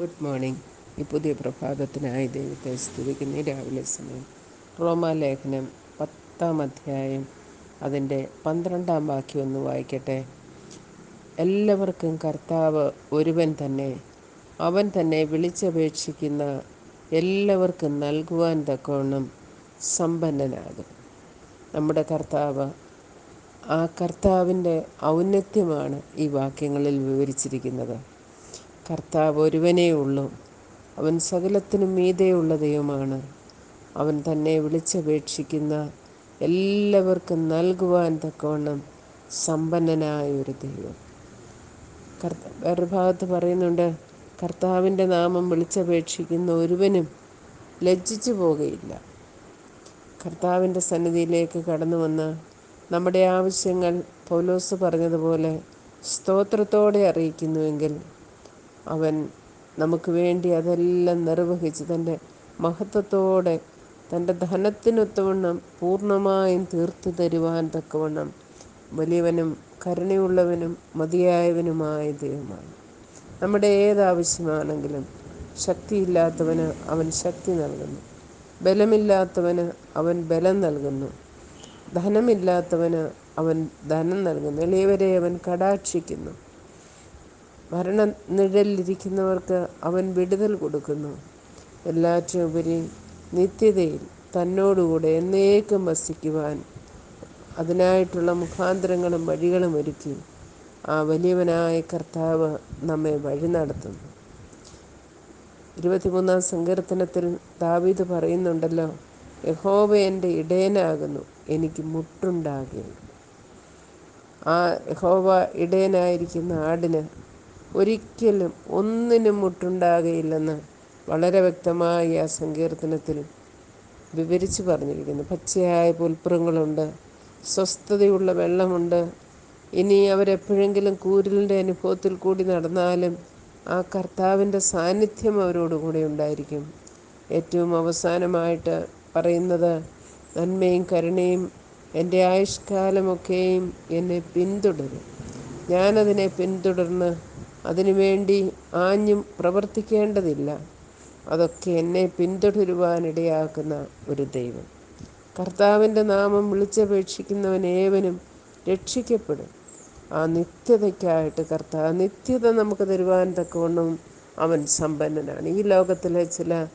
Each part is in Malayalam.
മോർണിംഗ് ഈ പുതിയ പ്രഭാതത്തിനായി ദൈവത്തെ സ്തുതിക്കുന്ന. രാവിലെ സമയം. റോമാലേഖനം പത്താം അധ്യായം. അതിന്റെ പന്ത്രണ്ടാം വാക്യം ഒന്ന് വായിക്കട്ടെ. എല്ലാവർക്കും കർത്താവ് ഒരുവൻ തന്നെ. അവൻ തന്നെ വിളിച്ചപേക്ഷിക്കുന്ന എല്ലാവർക്കും നൽകുവാൻ തക്കവണ്ണം സമ്പന്നനാകും. നമ്മുടെ കർത്താവ് ആ കർത്താവിന്റെ ഔന്നത്യമാണ് ഈ വാക്യങ്ങളിൽ വിവരിച്ചിരിക്കുന്നത്. കർത്താവ് ഒരുവനേ ഉള്ളൂ. അവൻ സകലത്തിനും മീതെയുള്ള ദൈവമാണ്. അവൻ തന്നെ വിളിച്ചപേക്ഷിക്കുന്ന എല്ലാവർക്കും നൽകുവാൻ തക്കവണ്ണം സമ്പന്നനായ ഒരു ദൈവം. കർത്ത വേറൊരു ഭാഗത്ത് പറയുന്നുണ്ട് കർത്താവിന്റെ നാമം വിളിച്ചപേക്ഷിക്കുന്ന ഒരുവനും ലജ്ജിച്ചു പോകുകയില്ല കർത്താവിന്റെ സന്നിധിയിലേക്ക് കടന്നു വന്ന് നമ്മുടെ ആവശ്യങ്ങൾ പൗലോസ് പറഞ്ഞതുപോലെ സ്തോത്രത്തോടെ അറിയിക്കുന്നുവെങ്കിൽ അവൻ നമുക്ക് വേണ്ടി അതെല്ലാം നിർവഹിച്ച് തന്റെ മഹത്വത്തോടെ തന്റെ ധനത്തിനൊത്തവണ്ണം പൂർണമായും തീർത്തു തരുവാൻ തക്കവണ്ണം വലിയവനും കരുണയുള്ളവനും മതിയായവനുമായ ദൈവമാണ്. നമ്മുടെ ഏതാവശ്യമാണെങ്കിലും ശക്തിയില്ലാത്തവന് അവൻ ശക്തി നൽകുന്നു. ബലമില്ലാത്തവന് അവൻ ബലം നൽകുന്നു. ധനമില്ലാത്തവന് അവൻ ധനം നൽകുന്നു. എളിയവരെ അവൻ കടാക്ഷിക്കുന്നു. മരണ നിഴലിരിക്കുന്നവർക്ക് അവൻ വിടുതൽ കൊടുക്കുന്നു. എല്ലാറ്റിനുപരി നിത്യതയിൽ തന്നോടുകൂടെ എന്നേക്കും വസിക്കുവാൻ അതിനായിട്ടുള്ള മുഖാന്തരങ്ങളും വഴികളും ഒരുക്കി ആ വലിയവനായ കർത്താവ് നമ്മെ വഴി നടത്തുന്നു. ഇരുപത്തിമൂന്നാം സങ്കീർത്തനത്തിൽ ദാവീദ് പറയുന്നുണ്ടല്ലോ യഹോവ എന്റെ ഇടയനാകുന്നു എനിക്ക് മുട്ടുണ്ടാകുന്നു ആ യഹോവ ഇടയനായിരിക്കുന്ന ആടിന് ഒരിക്കലും ഒന്നിനും മുട്ടുണ്ടാകുകയില്ലെന്ന് വളരെ വ്യക്തമായി ആ സങ്കീർത്തനത്തിൽ വിവരിച്ചു പറഞ്ഞിരിക്കുന്നു. പച്ചയായ പുൽപ്പുറങ്ങളുണ്ട് സ്വസ്ഥതയുള്ള വെള്ളമുണ്ട്. ഇനി അവരെപ്പോഴെങ്കിലും കൂരലിന്റെ അനുഭവത്തിൽ കൂടി നടന്നാലും ആ കർത്താവിന്റെ സാന്നിധ്യം അവരോടുകൂടെ ഉണ്ടായിരിക്കും. ഏറ്റവും അവസാനമായിട്ട് പറയുന്നത് നന്മയും കരുണയും എന്റെ ആയുഷ്കാലമൊക്കെയും എന്നെ പിന്തുടരും. ഞാനതിനെ പിന്തുടർന്ന് അതിനുവേണ്ടി ആഞ്ഞും പ്രവർത്തിക്കേണ്ടതില്ല. അതൊക്കെ എന്നെ പിന്തുടരുവാനിടയാക്കുന്ന ഒരു ദൈവം. കർത്താവിന്റെ നാമം വിളിച്ചപേക്ഷിക്കുന്നവനേവനും രക്ഷിക്കപ്പെടും. ആ നിത്യതയ്ക്കായിട്ട് കർത്താവ് നിത്യത നമുക്ക് തരുവാൻ തക്കവണ്ണം അവൻ സമ്പന്നനാണ്. ഈ ലോകത്തിലെ ചില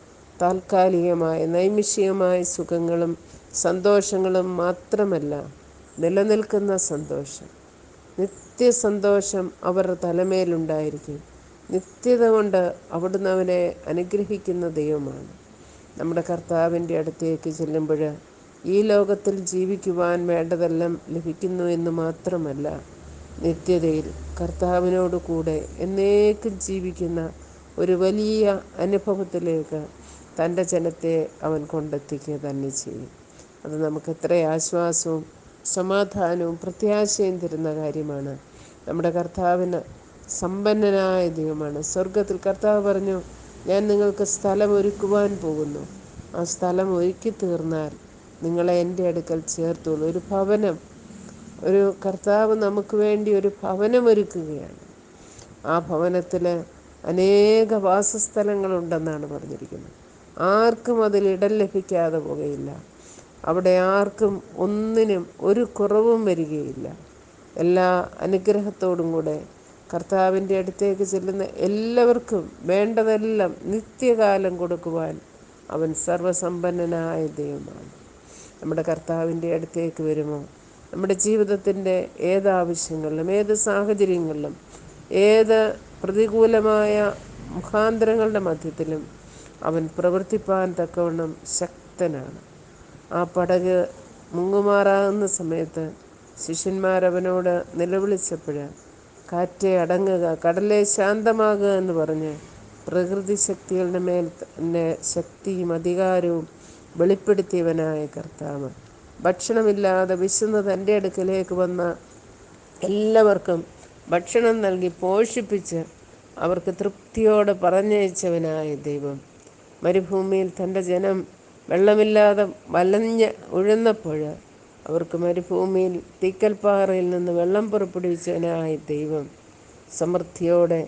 താൽക്കാലികമായ നൈമിഷികമായ സുഖങ്ങളും സന്തോഷങ്ങളും മാത്രമല്ല നിലനിൽക്കുന്ന സന്തോഷം. നിത്യസന്തോഷം അവരുടെ തലമേലുണ്ടായിരിക്കും. നിത്യത കൊണ്ട് അവിടുന്ന് അവനെ അനുഗ്രഹിക്കുന്ന ദൈവമാണ്. നമ്മുടെ കർത്താവിന്റെ അടുത്തേക്ക് ചെല്ലുമ്പോൾ ഈ ലോകത്തിൽ ജീവിക്കുവാൻ വേണ്ടതെല്ലാം ലഭിക്കുന്നു എന്ന് മാത്രമല്ല നിത്യതയിൽ കർത്താവിനോട് കൂടെ എന്നേക്കും ജീവിക്കുന്ന ഒരു വലിയ അനുഭവത്തിലേക്ക് തന്റെ ജനത്തെ അവൻ കൊണ്ടെത്തിക്കുക തന്നെ ചെയ്യും. അത് നമുക്ക് എത്ര ആശ്വാസവും സമാധാനവും പ്രത്യാശയും തരുന്ന കാര്യമാണ്. നമ്മുടെ കർത്താവിന് സമ്പന്നനായ ദൈവമാണ്. സ്വർഗത്തിൽ കർത്താവ് പറഞ്ഞു ഞാൻ നിങ്ങൾക്ക് സ്ഥലം ഒരുക്കുവാൻ പോകുന്നു. ആ സ്ഥലം ഒരുക്കി തീർന്നാൽ നിങ്ങളെ എന്റെ അടുക്കൽ ചേർത്തുള്ളൂ ഒരു ഭവനം ഒരു കർത്താവ് നമുക്ക് വേണ്ടി ഒരു ഭവനം ഒരുക്കുകയാണ്. ആ ഭവനത്തിൽ അനേക വാസസ്ഥലങ്ങളുണ്ടെന്നാണ് പറഞ്ഞിരിക്കുന്നത്. ആർക്കും അതിൽ ഇടം ലഭിക്കാതെ പോകുകയില്ല. അവിടെ ആർക്കും ഒന്നിനും ഒരു കുറവും വരികയില്ല. എല്ലാ അനുഗ്രഹത്തോടും കൂടെ കർത്താവിന്റെ അടുത്തേക്ക് ചെല്ലുന്ന എല്ലാവർക്കും വേണ്ടതെല്ലാം നിത്യകാലം കൊടുക്കുവാൻ അവൻ സർവസമ്പന്നനായ ദൈവമാണ്. നമ്മുടെ കർത്താവിന്റെ അടുത്തേക്ക് വരുമോ നമ്മുടെ ജീവിതത്തിന്റെ ഏതാവശ്യങ്ങളിലും ഏത് സാഹചര്യങ്ങളിലും ഏത് പ്രതികൂലമായ മുഖാന്തരങ്ങളുടെ മധ്യത്തിലും അവൻ പ്രവർത്തിപ്പാൻ തക്കവണ്ണം ശക്തനാണ്. ആ പടക് മുങ്ങുമാറാകുന്ന സമയത്ത് ശിഷ്യന്മാരവനോട് നിലവിളിച്ചപ്പോൾ കാറ്റെ അടങ്ങുക കടലെ ശാന്തമാകുക എന്ന് പറഞ്ഞ് പ്രകൃതി ശക്തികളുടെ മേൽ തന്നെ ശക്തിയും അധികാരവും വെളിപ്പെടുത്തിയവനായ കർത്താവ്. ഭക്ഷണമില്ലാതെ വിശന്ന് തന്റെ അടുക്കലേക്ക് വന്ന എല്ലാവർക്കും ഭക്ഷണം നൽകി പോഷിപ്പിച്ച് അവർക്ക് തൃപ്തിയോടെ പറഞ്ഞയച്ചവനായ ദൈവം. മരുഭൂമിയിൽ തന്റെ ജനം വെള്ളമില്ലാതെ വലഞ്ഞ് ഉഴന്നപ്പോൾ അവർക്ക് മരുഭൂമിയിൽ തീക്കൽപ്പാറയിൽ നിന്ന് വെള്ളം പുറപ്പെടുവിച്ചവനായ ദൈവം സമൃദ്ധിയോടെ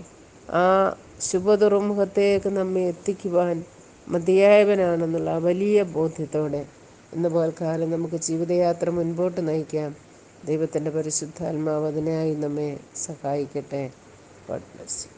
ആ ശുഭതുറമുഖത്തേക്ക് നമ്മെ എത്തിക്കുവാൻ മതിയായവനാണെന്നുള്ള വലിയ ബോധ്യത്തോടെ ഇന്ന് പോൽക്കാലം നമുക്ക് ജീവിതയാത്ര മുൻപോട്ട് നയിക്കാം. ദൈവത്തിന്റെ പരിശുദ്ധാത്മാവ് അതിനായി നമ്മെ സഹായിക്കട്ടെ. God bless